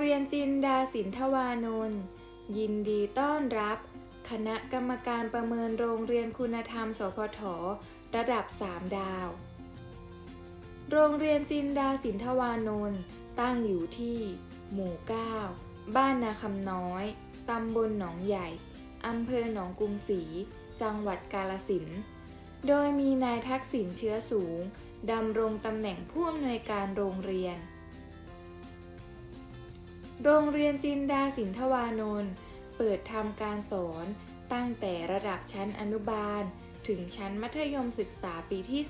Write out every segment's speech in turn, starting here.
เรียนจินดาสินทวานนท์ยินดีต้อนรับ คณะกรรมการประเมินโรงเรียนคุณธรรม สพท ระดับ 3 ดาว โรงเรียนจินดาสินทวานนท์ตั้งอยู่ที่ หมู่ 9 บ้านนาคำน้อย ตำบลหนองใหญ่ อำเภอหนองกรุงศรี จังหวัดกาลสิน โดยมีนายทักษิณเชื้อสูงดำรงตำแหน่งผู้อำนวยการโรงเรียน โรงเรียนจินดาสินทวานนท์เปิดทำการสอนตั้งแต่ระดับชั้นอนุบาล ถึงชั้นมัธยมศึกษาปีที่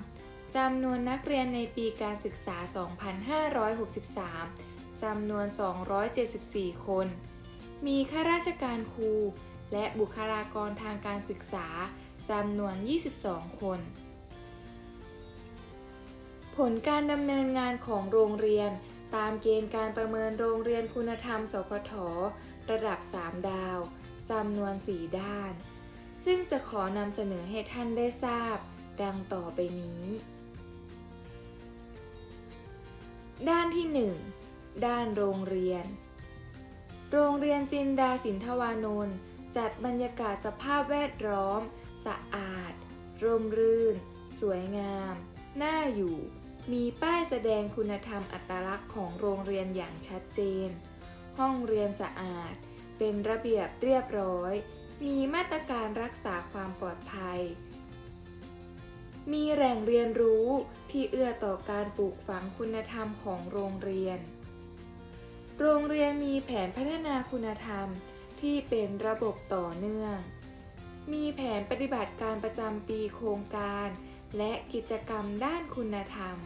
3 จำนวนนักเรียนในปีการศึกษา 2563 จำนวน 274 คน มีข้าราชการครู และบุคลากรทางการศึกษา จำนวน 22 คน ผลการดำเนินงานของโรงเรียน ตามเกณฑ์การประเมินโรงเรียนคุณธรรม สพท ระดับ 3 ดาวจำนวน 4 ด้าน ซึ่งจะขอนำเสนอให้ท่านได้ทราบ ดังต่อไปนี้ ด้านที่ 1 ด้านโรงเรียน โรงเรียนจินดาสินทวานนท์จัดบรรยากาศสภาพแวดล้อม สะอาด ร่มรื่น สวยงาม น่าอยู่ มีป้ายแสดงคุณธรรมอัตลักษณ์ของโรงเรียนอย่างชัดเจน ห้องเรียนสะอาด เป็นระเบียบเรียบร้อย มีมาตรการรักษาความปลอดภัย มีแหล่งเรียนรู้ที่เอื้อต่อการปลูกฝังคุณธรรมของโรงเรียน โรงเรียนมีแผนพัฒนาคุณธรรมที่เป็นระบบต่อเนื่อง มีแผนปฏิบัติการประจำปีโครงการ และกิจกรรมด้านคุณธรรม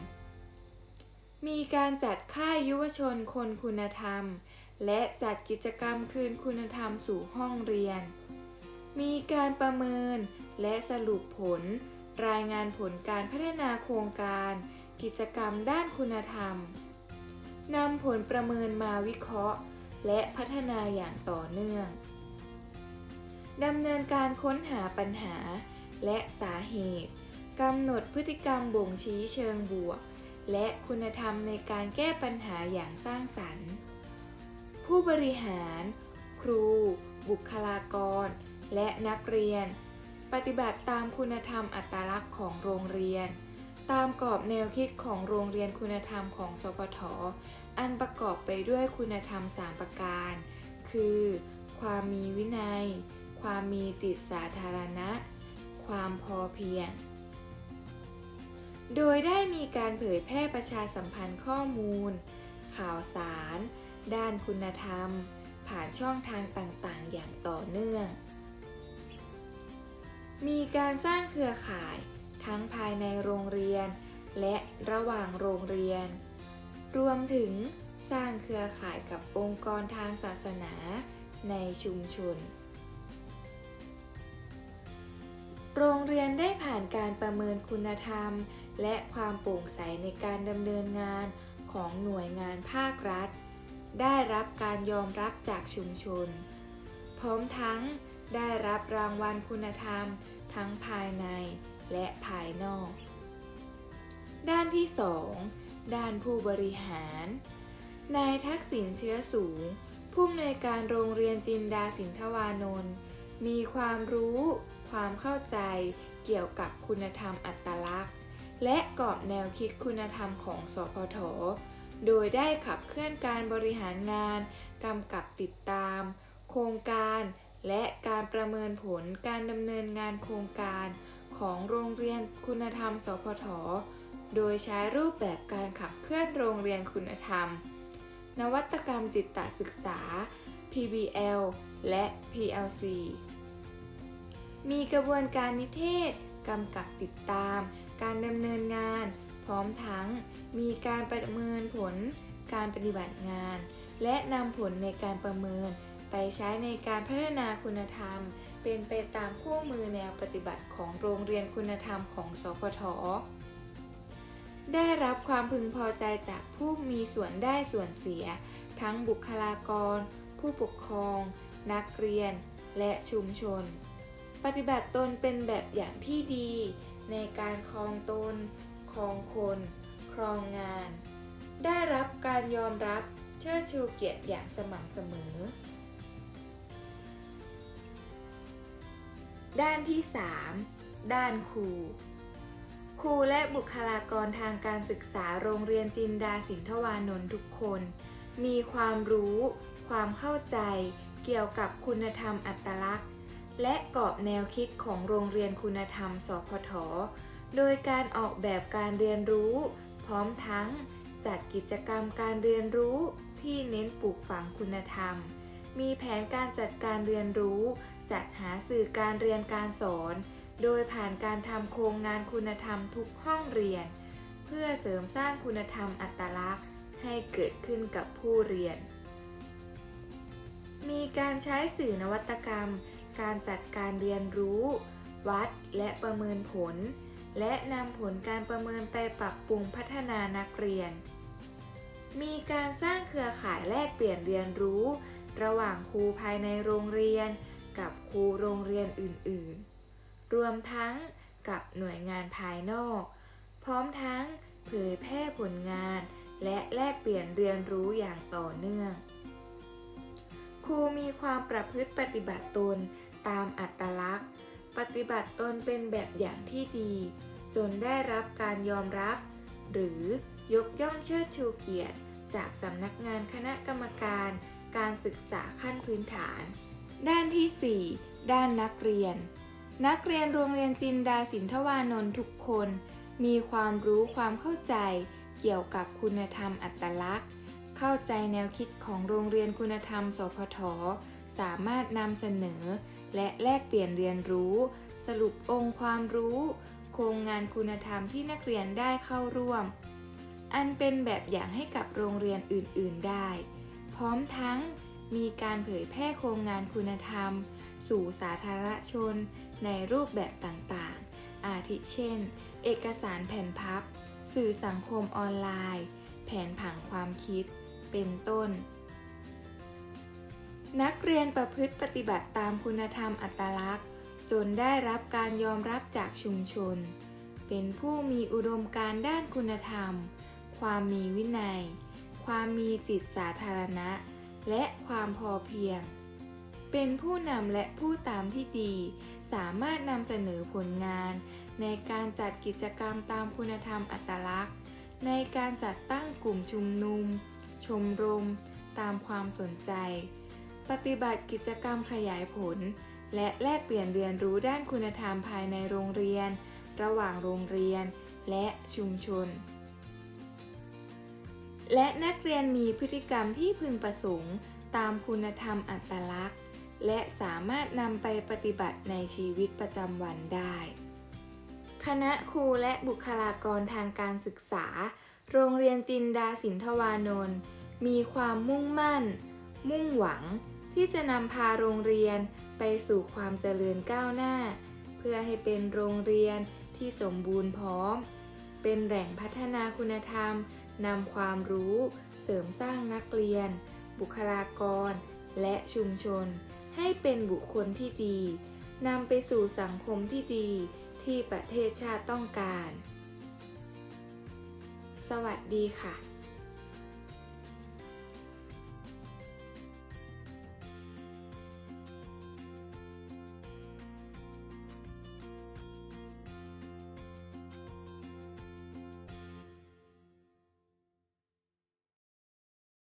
มีการจัดค่ายยุวชนคนคุณธรรม และจัดกิจกรรมคืนคุณธรรมสู่ห้องเรียน มีการประเมินและสรุปผล รายงานผลการพัฒนาโครงการ กิจกรรมด้านคุณธรรมนำผลประเมินมาวิเคราะห์ และพัฒนาอย่างต่อเนื่องดำเนินการค้นหาปัญหาและสาเหตุ กำหนดพฤติกรรมบ่งชี้เชิงบวก และคุณธรรมในการแก้ปัญหาอย่างสร้างสรรค์ ผู้บริหาร ครู บุคลากร และนักเรียน ปฏิบัติตามคุณธรรมอัตลักษณ์ของโรงเรียน ตามกรอบแนวคิดของโรงเรียนคุณธรรมของสพทอันประกอบไปด้วยคุณธรรม 3 ประการ คือ ความมีวินัย ความมีจิตสาธารณะ ความพอเพียง โดยได้มีการเผยแพร่ประชาสัมพันธ์ข้อมูล ข่าวสาร ด้านคุณธรรม ผ่านช่องทางต่างๆ อย่างต่อเนื่อง มีการสร้างเครือข่ายทั้งภายในโรงเรียน และระหว่างโรงเรียน รวมถึงสร้างเครือข่ายกับองค์กรทางศาสนาในชุมชน โรงเรียนได้ผ่านการประเมินคุณธรรม และความโปร่งใสในการดำเนินงานของหน่วยงานภาครัฐ ได้รับการยอมรับจากชุมชน พร้อมทั้งได้รับรางวัลคุณธรรมทั้งภายในและภายนอก ด้านที่ 2 ด้านผู้บริหาร นายทักษิณเชื้อสูง ผู้อำนวยการโรงเรียนจินดาสินทวานนท์มีความรู้ ความเข้าใจเกี่ยวกับคุณธรรมอัตลักษณ์ และกรอบแนวคิดคุณธรรมของสพท โดยได้ขับเคลื่อนการบริหารงาน กำกับติดตาม โครงการ และการประเมินผลการดำเนินงานโครงการ ของโรงเรียนคุณธรรม สพท โดยใช้รูปแบบการขับเคลื่อนโรงเรียนคุณธรรม นวัตกรรมจิตตศึกษา PBL และ PLC มีกระบวนการนิเทศ กำกับติดตาม การดำเนินงาน พร้อมทั้งมีการประเมินผลการปฏิบัติงาน และนำผลในการประเมิน ไปใช้ในการพัฒนาคุณธรรม เป็นไปตามคู่มือแนวปฏิบัติของโรงเรียนคุณธรรมของสพทได้รับความพึงพอใจจากผู้มีส่วนได้ส่วนเสีย ทั้งบุคลากร ผู้ปกครอง นักเรียน และชุมชน ปฏิบัติตนเป็นแบบอย่างที่ดี ในการครองตน ครองคน ครองงาน ได้รับการยอมรับเชิดชูเกียรติอย่างสม่ำเสมอ ด้านที่ 3 ด้านครูครูและบุคลากรทางการศึกษาโรงเรียนจินดาสินทวานนท์ทุกคน มีความรู้ ความเข้าใจ เกี่ยวกับคุณธรรมอัตลักษณ์ และกรอบแนวคิดของโรงเรียนคุณธรรม สพท โดยการออกแบบการเรียนรู้ พร้อมทั้งจัดกิจกรรมการเรียนรู้ที่เน้นปลูกฝังคุณธรรม มีแผนการจัดการเรียนรู้ จัดหาสื่อการเรียนการสอน โดยผ่านการทำโครงงานคุณธรรมทุกห้องเรียน เพื่อเสริมสร้างคุณธรรมอัตลักษณ์ ให้เกิดขึ้นกับผู้เรียน มีการใช้สื่อนวัตกรรม การจัดการเรียนรู้ วัดและประเมินผล และนำผลการประเมินไปปรับปรุงพัฒนานักเรียน มีการสร้างเครือข่ายแลกเปลี่ยนเรียนรู้ ระหว่างครูภายในโรงเรียน กับครูโรงเรียนอื่น ๆ รวมทั้งกับหน่วยงานภายนอก พร้อมทั้งเผยแพร่ผลงาน และแลกเปลี่ยนเรียนรู้อย่างต่อเนื่อง ครูมีความประพฤติปฏิบัติตน ตามอัตลักษณ์ ปฏิบัติตนเป็นแบบอย่างที่ดี จนได้รับการยอมรับ หรือยกย่องเชิดชูเกียรติ จากสำนักงานคณะกรรมการ การศึกษาขั้นพื้นฐาน ด้านที่ 4 ด้านนักเรียน นักเรียนโรงเรียนจินดาสินทวานนท์ทุกคน มีความรู้ความเข้าใจ เกี่ยวกับคุณธรรมอัตลักษณ์ เข้าใจแนวคิดของโรงเรียนคุณธรรม สพทสามารถนำเสนอ และแลกเปลี่ยนเรียนรู้ สรุปองค์ความรู้ โครงงานคุณธรรมที่นักเรียนได้เข้าร่วม อันเป็นแบบอย่างให้กับโรงเรียนอื่น ๆได้ พร้อมทั้งมีการเผยแพร่โครงงานคุณธรรม สู่สาธารณชน ในรูปแบบต่างๆ อาทิเช่น เอกสารแผ่นพับ สื่อสังคมออนไลน์ แผนผังความคิด เป็นต้น นักเรียนประพฤติปฏิบัติตามคุณธรรมอัตลักษณ์ จนได้รับการยอมรับจากชุมชน เป็นผู้มีอุดมการด้านคุณธรรม ความมีวินัย ความมีจิตสาธารณะ และความพอเพียง เป็นผู้นำและผู้ตามที่ดี สามารถนำเสนอผลงาน ในการจัดกิจกรรมตามคุณธรรมอัตลักษณ์ ในการจัดตั้งกลุ่มชุมนุม ชมรม ตามความสนใจ ปฏิบัติกิจกรรมขยายผล และแลกเปลี่ยนเรียนรู้ด้านคุณธรรมภายในโรงเรียน ระหว่างโรงเรียน และชุมชน และนักเรียนมีพฤติกรรมที่พึงประสงค์ ตามคุณธรรมอัตลักษณ์ และสามารถนำไปปฏิบัติในชีวิตประจำวันได้ คณะครูและบุคลากรทางการศึกษา โรงเรียนจินดาสินทวานนท์มีความมุ่งมั่น มุ่งหวัง ที่จะนำพาโรงเรียนไปสู่ความเจริญก้าวหน้า เพื่อให้เป็นโรงเรียนที่สมบูรณ์พร้อม เป็นแหล่งพัฒนาคุณธรรมนำความรู้เสริมสร้างนักเรียน บุคลากร และชุมชน ให้เป็นบุคคลที่ดีนำไปสู่สังคมที่ดีที่ประเทศชาติต้องการ สวัสดีค่ะ